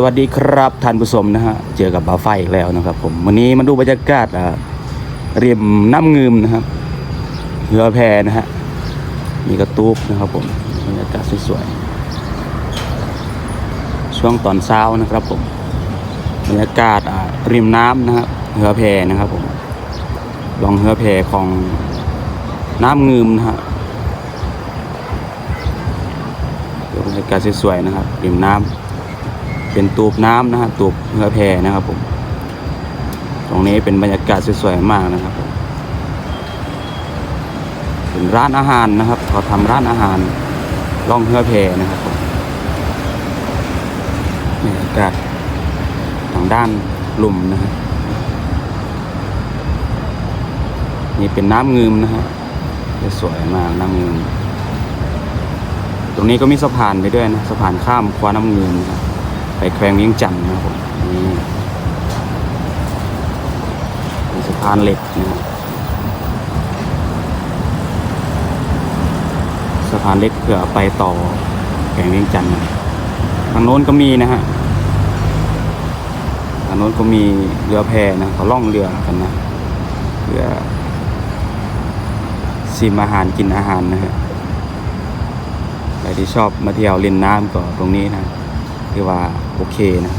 สวัสดีครับท่านผู้ชมนะฮะเจอกับบาไฟอีกแล้วนะครับ ผมวันนี้มาดูบรรยากาศริมน้ำงืมนะครับเรือแพนะฮะมีกระตูบนะครับผมบรรยากาศสวยๆช่วงตอนเช้านะครับผมบรรยากาศริมน้ำนะครับเรือแพนะครับผมลองเรือแพของน้ำงืมนะฮะบรรยากาศสวยๆนะครับริมน้ำ เป็นตูบน้ำนะฮะตูบเรือแพนะครับผม ตรงนี้เป็นบรรยากาศสวยๆมากนะครับผมเป็นร้านอาหารนะครับเขาทำร้านอาหารล่องเรือแพนะครับผมบรรยากาศทางด้านลุ่มนะฮะนี่เป็นน้ำงืมนะฮะสวยมากน้ำงืมตรงนี้ก็มีสะพานไปด้วยนะสะพานข้ามคว้าน้ำเงืมนะครับ ไปแควงเวียงจันทน์นะครับผมนี่เป็นสะพานเหล็กนะครับสะพานเล็กเพื่อไปต่อแควงเวียงจันทน์ทางโน้นก็มีนะฮะทางโน้นก็มีเรือแพนะเขาล่องเรือกันนะเพื่อชิมอาหารกินอาหารนะฮะใครที่ชอบมาเที่ยวเล่นน้ำก็ตรงนี้นะ ที่ว่าโอเคนะ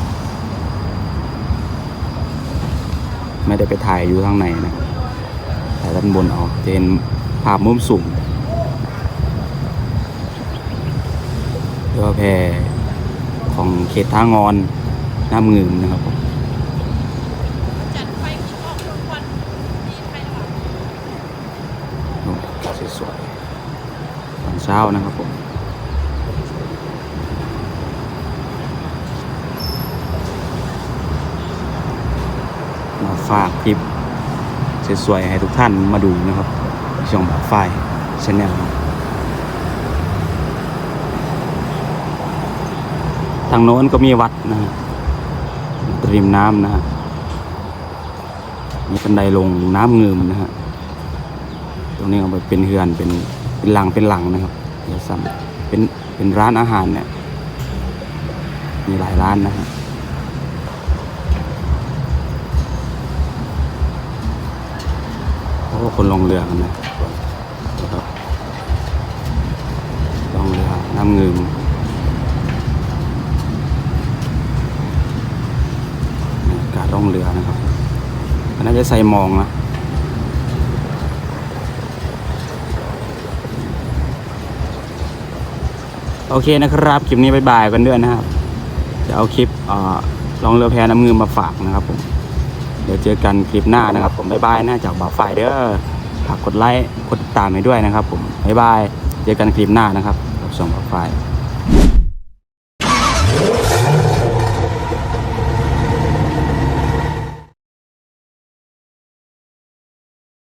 ไม่ได้ไปถ่ายอยู่ข้างในนะถ่ายด้านบนเอาจะเห็นภาพมุมสูงเรือแพของเขตท่างอนน้ำงืมนะครับผมสวยๆตอนเช้านะครับผม มา ฝากคลิปสวยๆให้ทุกท่านมาดูนะครับช่องแบบไฟชแนลทางโน้นก็มีวัดนะริมน้ำนะฮะมีบันไดลงน้ำเงิมนะฮะตรงนี้เอาไปเป็นเฮือนเป็นเป็นหลังเป็นหลังนะครับเดี๋ยวซ้ำเป็นเป็นร้านอาหารเนี่ยมีหลายร้านนะฮะ คนลงเรือกันนะครับลงเรือน้ำเงิมอากาศล่องเรือนะครับอันน่าจะใส่มองนะโอเคนะครับ คลิปนี้บายบายกันด้วยนะครับ จะเอาคลิปล่อลองเรือแพน้ำเงิมมาฝากนะครับผม ดี๋ยวเจอกันคลิปหน้านะครับ ผมบ๊ายบายนะจากบ่าวฝ่ายเด้อฝากกดไลค์กดติดตามให้ด้วยนะครับ ผมบ๊ายบายเจอกันคลิปหน้านะครับกับช่งบ่าวฝ่าย